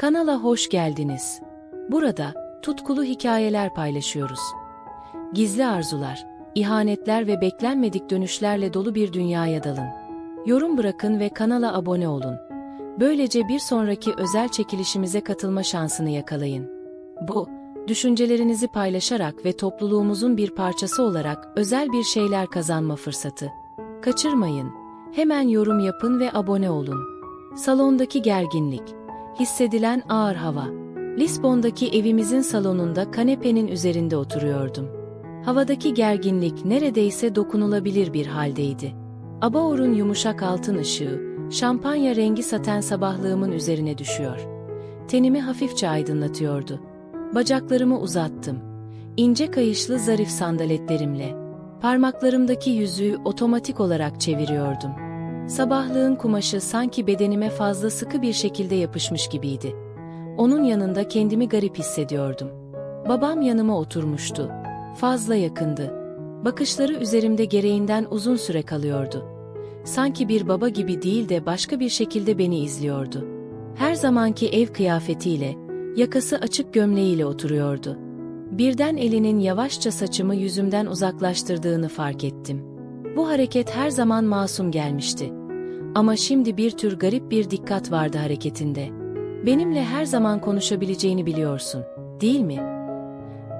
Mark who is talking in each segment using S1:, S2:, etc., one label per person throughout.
S1: Kanala hoş geldiniz. Burada tutkulu hikayeler paylaşıyoruz. Gizli arzular, ihanetler ve beklenmedik dönüşlerle dolu bir dünyaya dalın. Yorum bırakın ve kanala abone olun. Böylece bir sonraki özel çekilişimize katılma şansını yakalayın. Bu, düşüncelerinizi paylaşarak ve topluluğumuzun bir parçası olarak özel bir şeyler kazanma fırsatı. Kaçırmayın. Hemen yorum yapın ve abone olun. Salondaki gerginlik, hissedilen ağır hava. Lisbon'daki evimizin salonunda kanepenin üzerinde oturuyordum. Havadaki gerginlik neredeyse dokunulabilir bir haldeydi. Abaur'un yumuşak altın ışığı, şampanya rengi saten sabahlığımın üzerine düşüyor. Tenimi hafifçe aydınlatıyordu. Bacaklarımı uzattım. İnce kayışlı zarif sandaletlerimle. Parmaklarımdaki yüzüğü otomatik olarak çeviriyordum. Sabahlığın kumaşı sanki bedenime fazla sıkı bir şekilde yapışmış gibiydi. Onun yanında kendimi garip hissediyordum. Babam yanıma oturmuştu. Fazla yakındı. Bakışları üzerimde gereğinden uzun süre kalıyordu. Sanki bir baba gibi değil de başka bir şekilde beni izliyordu. Her zamanki ev kıyafetiyle, yakası açık gömleğiyle oturuyordu. Birden elinin yavaşça saçımı yüzümden uzaklaştırdığını fark ettim. Bu hareket her zaman masum gelmişti. Ama şimdi bir tür garip bir dikkat vardı hareketinde. Benimle her zaman konuşabileceğini biliyorsun, değil mi?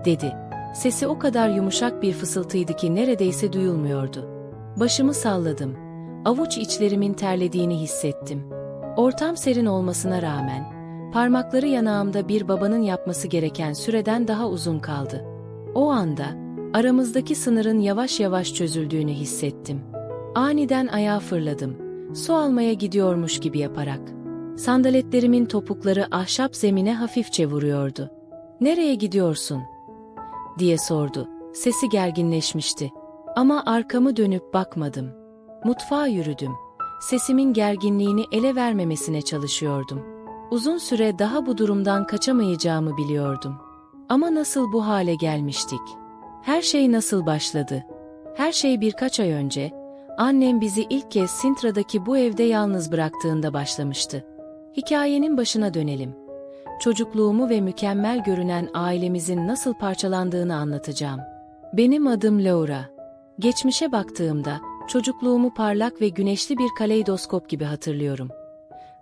S1: Dedi. Sesi o kadar yumuşak bir fısıltıydı ki neredeyse duyulmuyordu. Başımı salladım. Avuç içlerimin terlediğini hissettim. Ortam serin olmasına rağmen, parmakları yanağımda bir babanın yapması gereken süreden daha uzun kaldı. O anda, aramızdaki sınırın yavaş yavaş çözüldüğünü hissettim. Aniden ayağa fırladım, su almaya gidiyormuş gibi yaparak. Sandaletlerimin topukları ahşap zemine hafifçe vuruyordu. ''Nereye gidiyorsun?'' diye sordu. Sesi gerginleşmişti. Ama arkamı dönüp bakmadım. Mutfağa yürüdüm. Sesimin gerginliğini ele vermemesine çalışıyordum. Uzun süre daha bu durumdan kaçamayacağımı biliyordum. Ama nasıl bu hale gelmiştik? Her şey nasıl başladı? Her şey birkaç ay önce, annem bizi ilk kez Sintra'daki bu evde yalnız bıraktığında başlamıştı. Hikayenin başına dönelim. Çocukluğumu ve mükemmel görünen ailemizin nasıl parçalandığını anlatacağım. Benim adım Laura. Geçmişe baktığımda, çocukluğumu parlak ve güneşli bir kaleidoskop gibi hatırlıyorum.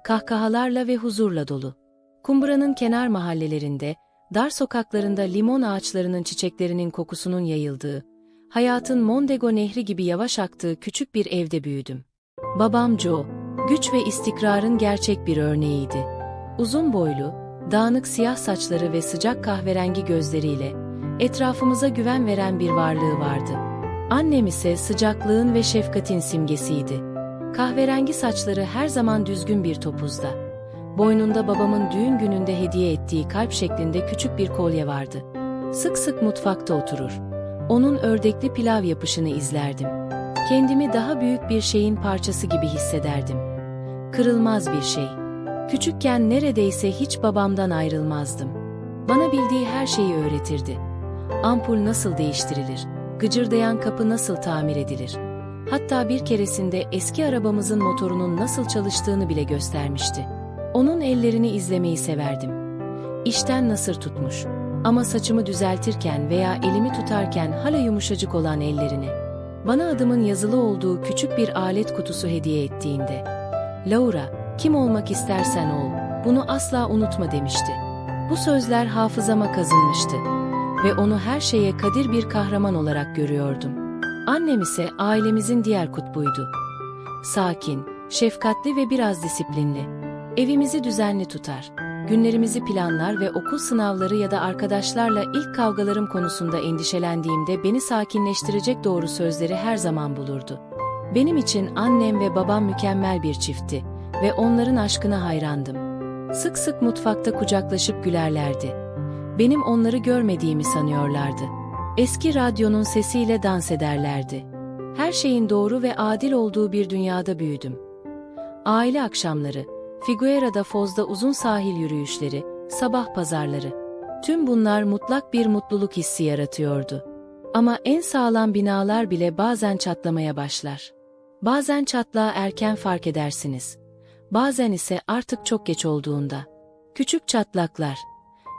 S1: Kahkahalarla ve huzurla dolu. Kumbra'nın kenar mahallelerinde, dar sokaklarında limon ağaçlarının çiçeklerinin kokusunun yayıldığı, hayatın Mondego nehri gibi yavaş aktığı küçük bir evde büyüdüm. Babam Joe, güç ve istikrarın gerçek bir örneğiydi. Uzun boylu, dağınık siyah saçları ve sıcak kahverengi gözleriyle, etrafımıza güven veren bir varlığı vardı. Annem ise sıcaklığın ve şefkatin simgesiydi. Kahverengi saçları her zaman düzgün bir topuzda. Boynunda babamın düğün gününde hediye ettiği kalp şeklinde küçük bir kolye vardı. Sık sık mutfakta oturur. Onun ördekli pilav yapışını izlerdim. Kendimi daha büyük bir şeyin parçası gibi hissederdim. Kırılmaz bir şey. Küçükken neredeyse hiç babamdan ayrılmazdım. Bana bildiği her şeyi öğretirdi. Ampul nasıl değiştirilir? Gıcırdayan kapı nasıl tamir edilir? Hatta bir keresinde eski arabamızın motorunun nasıl çalıştığını bile göstermişti. Onun ellerini izlemeyi severdim. İşten nasır tutmuş. Ama saçımı düzeltirken veya elimi tutarken hala yumuşacık olan ellerini. Bana adımın yazılı olduğu küçük bir alet kutusu hediye ettiğinde. Laura, kim olmak istersen ol, bunu asla unutma demişti. Bu sözler hafızama kazınmıştı. Ve onu her şeye kadir bir kahraman olarak görüyordum. Annem ise ailemizin diğer kutbuydu. Sakin, şefkatli ve biraz disiplinli. Evimizi düzenli tutar. Günlerimizi planlar ve okul sınavları ya da arkadaşlarla ilk kavgalarım konusunda endişelendiğimde beni sakinleştirecek doğru sözleri her zaman bulurdu. Benim için annem ve babam mükemmel bir çiftti ve onların aşkına hayrandım. Sık sık mutfakta kucaklaşıp gülerlerdi. Benim onları görmediğimi sanıyorlardı. Eski radyonun sesiyle dans ederlerdi. Her şeyin doğru ve adil olduğu bir dünyada büyüdüm. Aile akşamları, Figuera'da Foz'da uzun sahil yürüyüşleri, sabah pazarları. Tüm bunlar mutlak bir mutluluk hissi yaratıyordu. Ama en sağlam binalar bile bazen çatlamaya başlar. Bazen çatlağı erken fark edersiniz. Bazen ise artık çok geç olduğunda. Küçük çatlaklar.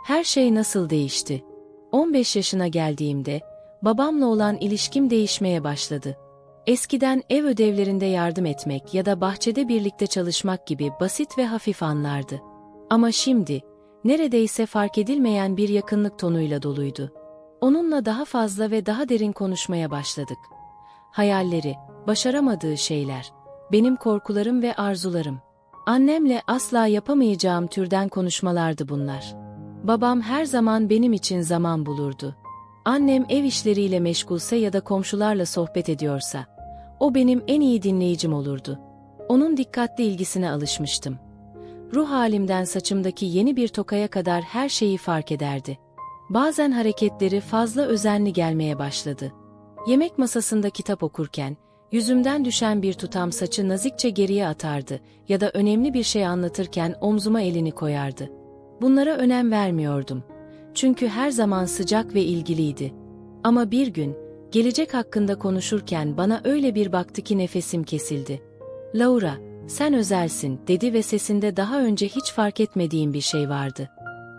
S1: Her şey nasıl değişti? 15 yaşına geldiğimde babamla olan ilişkim değişmeye başladı. Eskiden ev ödevlerinde yardım etmek ya da bahçede birlikte çalışmak gibi basit ve hafif anlardı. Ama şimdi neredeyse fark edilmeyen bir yakınlık tonuyla doluydu. Onunla daha fazla ve daha derin konuşmaya başladık. Hayalleri, başaramadığı şeyler, benim korkularım ve arzularım. Annemle asla yapamayacağım türden konuşmalardı bunlar. Babam her zaman benim için zaman bulurdu. Annem ev işleriyle meşgulse ya da komşularla sohbet ediyorsa, o benim en iyi dinleyicim olurdu. Onun dikkatli ilgisine alışmıştım. Ruh halimden saçımdaki yeni bir tokaya kadar her şeyi fark ederdi. Bazen hareketleri fazla özenli gelmeye başladı. Yemek masasında kitap okurken, yüzümden düşen bir tutam saçı nazikçe geriye atardı ya da önemli bir şey anlatırken omzuma elini koyardı. Bunlara önem vermiyordum. Çünkü her zaman sıcak ve ilgiliydi. Ama bir gün, gelecek hakkında konuşurken bana öyle bir baktı ki nefesim kesildi. Laura, sen özelsin, dedi ve sesinde daha önce hiç fark etmediğim bir şey vardı.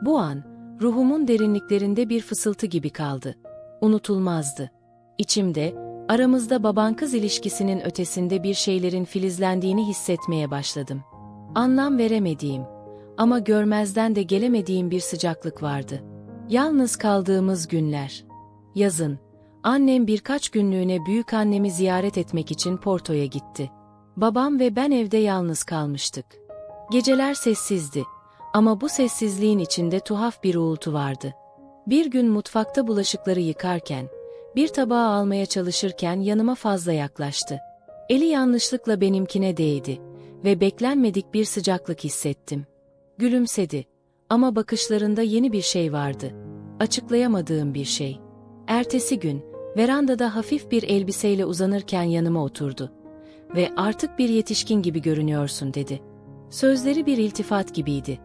S1: Bu an, ruhumun derinliklerinde bir fısıltı gibi kaldı. Unutulmazdı. İçimde, aramızda baban-kız ilişkisinin ötesinde bir şeylerin filizlendiğini hissetmeye başladım. Anlam veremediğim ama görmezden de gelemediğim bir sıcaklık vardı. Yalnız kaldığımız günler. Yazın, annem birkaç günlüğüne büyük annemi ziyaret etmek için Porto'ya gitti. Babam ve ben evde yalnız kalmıştık. Geceler sessizdi ama bu sessizliğin içinde tuhaf bir uğultu vardı. Bir gün mutfakta bulaşıkları yıkarken, bir tabağı almaya çalışırken yanıma fazla yaklaştı. Eli yanlışlıkla benimkine değdi ve beklenmedik bir sıcaklık hissettim. Gülümsedi ama bakışlarında yeni bir şey vardı. Açıklayamadığım bir şey. Ertesi gün, verandada hafif bir elbiseyle uzanırken yanıma oturdu. Ve artık bir yetişkin gibi görünüyorsun dedi. Sözleri bir iltifat gibiydi.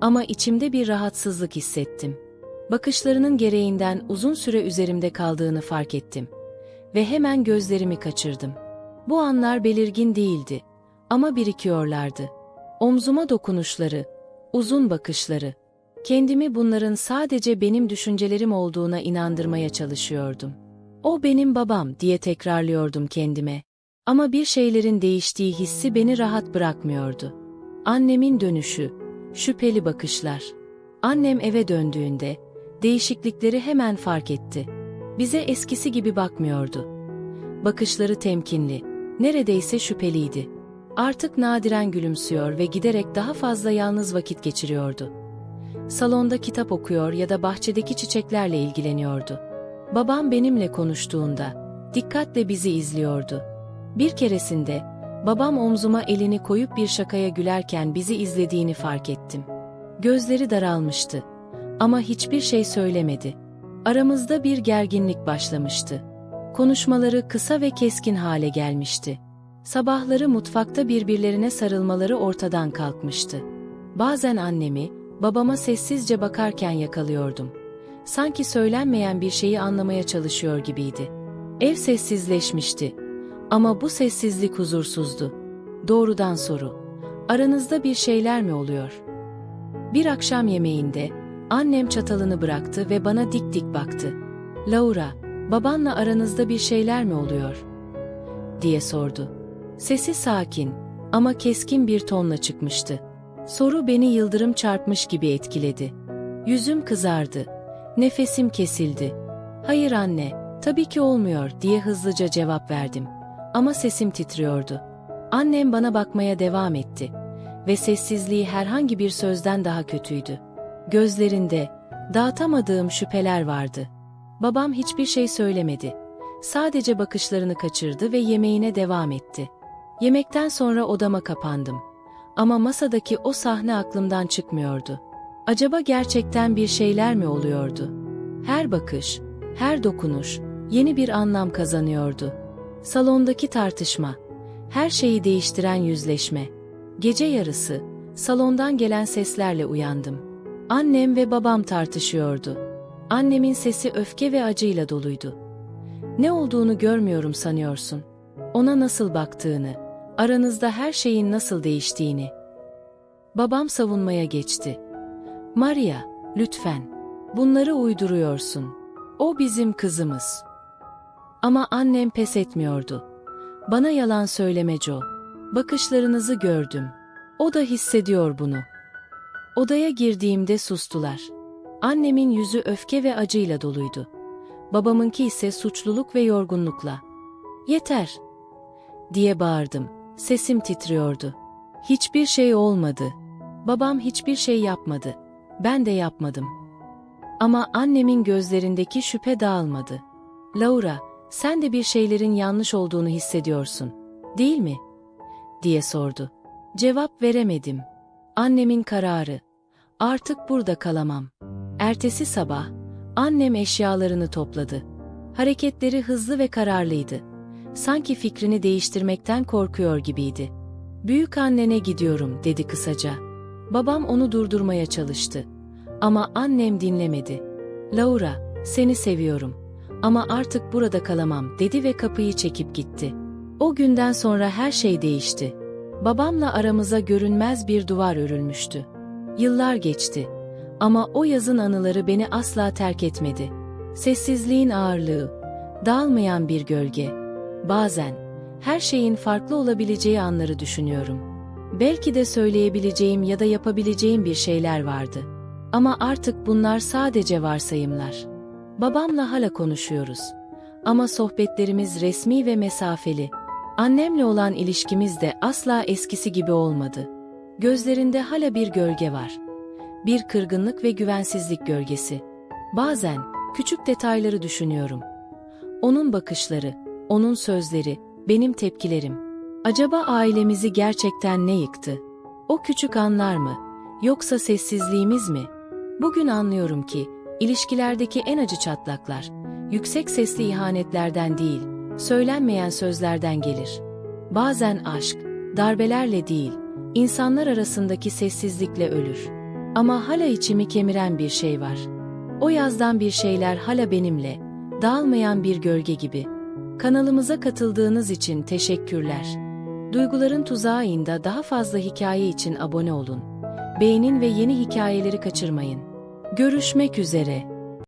S1: Ama içimde bir rahatsızlık hissettim. Bakışlarının gereğinden uzun süre üzerimde kaldığını fark ettim. Ve hemen gözlerimi kaçırdım. Bu anlar belirgin değildi. Ama birikiyorlardı. Omzuma dokunuşları, uzun bakışları. Kendimi bunların sadece benim düşüncelerim olduğuna inandırmaya çalışıyordum. O benim babam diye tekrarlıyordum kendime. Ama bir şeylerin değiştiği hissi beni rahat bırakmıyordu. Annemin dönüşü, şüpheli bakışlar. Annem eve döndüğünde, değişiklikleri hemen fark etti. Bize eskisi gibi bakmıyordu. Bakışları temkinli, neredeyse şüpheliydi. Artık nadiren gülümsüyor ve giderek daha fazla yalnız vakit geçiriyordu. Salonda kitap okuyor ya da bahçedeki çiçeklerle ilgileniyordu. Babam benimle konuştuğunda, dikkatle bizi izliyordu. Bir keresinde, babam omzuma elini koyup bir şakaya gülerken bizi izlediğini fark ettim. Gözleri daralmıştı. Ama hiçbir şey söylemedi. Aramızda bir gerginlik başlamıştı. Konuşmaları kısa ve keskin hale gelmişti. Sabahları mutfakta birbirlerine sarılmaları ortadan kalkmıştı. Bazen annemi, babama sessizce bakarken yakalıyordum. Sanki söylenmeyen bir şeyi anlamaya çalışıyor gibiydi. Ev sessizleşmişti. Ama bu sessizlik huzursuzdu. Doğrudan soru. Aranızda bir şeyler mi oluyor? Bir akşam yemeğinde, annem çatalını bıraktı ve bana dik dik baktı. Laura, babanla aranızda bir şeyler mi oluyor? diye sordu. Sesi sakin ama keskin bir tonla çıkmıştı. Soru beni yıldırım çarpmış gibi etkiledi. Yüzüm kızardı. Nefesim kesildi. Hayır anne, tabii ki olmuyor diye hızlıca cevap verdim. Ama sesim titriyordu. Annem bana bakmaya devam etti. Ve sessizliği herhangi bir sözden daha kötüydü. Gözlerinde, dağıtamadığım şüpheler vardı. Babam hiçbir şey söylemedi. Sadece bakışlarını kaçırdı ve yemeğine devam etti. Yemekten sonra odama kapandım. Ama masadaki o sahne aklımdan çıkmıyordu. Acaba gerçekten bir şeyler mi oluyordu? Her bakış, her dokunuş yeni bir anlam kazanıyordu. Salondaki tartışma, her şeyi değiştiren yüzleşme. Gece yarısı salondan gelen seslerle uyandım. Annem ve babam tartışıyordu. Annemin sesi öfke ve acıyla doluydu. Ne olduğunu görmüyorum sanıyorsun. Ona nasıl baktığını, aranızda her şeyin nasıl değiştiğini. Babam savunmaya geçti. Maria, lütfen. Bunları uyduruyorsun. O bizim kızımız. Ama annem pes etmiyordu. Bana yalan söyleme Joe. Bakışlarınızı gördüm. O da hissediyor bunu. Odaya girdiğimde sustular. Annemin yüzü öfke ve acıyla doluydu. Babamınki ise suçluluk ve yorgunlukla. Yeter! diye bağırdım. Sesim titriyordu. Hiçbir şey olmadı. Babam hiçbir şey yapmadı. Ben de yapmadım. Ama annemin gözlerindeki şüphe dağılmadı. Laura, sen de bir şeylerin yanlış olduğunu hissediyorsun, değil mi? diye sordu. Cevap veremedim. Annemin kararı. Artık burada kalamam. Ertesi sabah, annem eşyalarını topladı. Hareketleri hızlı ve kararlıydı. Sanki fikrini değiştirmekten korkuyor gibiydi. Büyük annene gidiyorum dedi kısaca. Babam onu durdurmaya çalıştı. Ama annem dinlemedi. Laura, seni seviyorum. Ama artık burada kalamam dedi ve kapıyı çekip gitti. O günden sonra her şey değişti. Babamla aramıza görünmez bir duvar örülmüştü. Yıllar geçti. Ama o yazın anıları beni asla terk etmedi. Sessizliğin ağırlığı, dağılmayan bir gölge. Bazen, her şeyin farklı olabileceği anları düşünüyorum. Belki de söyleyebileceğim ya da yapabileceğim bir şeyler vardı. Ama artık bunlar sadece varsayımlar. Babamla hala konuşuyoruz. Ama sohbetlerimiz resmi ve mesafeli. Annemle olan ilişkimiz de asla eskisi gibi olmadı. Gözlerinde hala bir gölge var. Bir kırgınlık ve güvensizlik gölgesi. Bazen küçük detayları düşünüyorum. Onun bakışları, onun sözleri, benim tepkilerim. Acaba ailemizi gerçekten ne yıktı? O küçük anlar mı? Yoksa sessizliğimiz mi? Bugün anlıyorum ki, ilişkilerdeki en acı çatlaklar, yüksek sesli ihanetlerden değil, söylenmeyen sözlerden gelir. Bazen aşk, darbelerle değil, insanlar arasındaki sessizlikle ölür. Ama hala içimi kemiren bir şey var. O yazdan bir şeyler hala benimle, dağılmayan bir gölge gibi. Kanalımıza katıldığınız için teşekkürler. Duyguların tuzağında daha fazla hikaye için abone olun. Beğenin ve yeni hikayeleri kaçırmayın. Görüşmek üzere.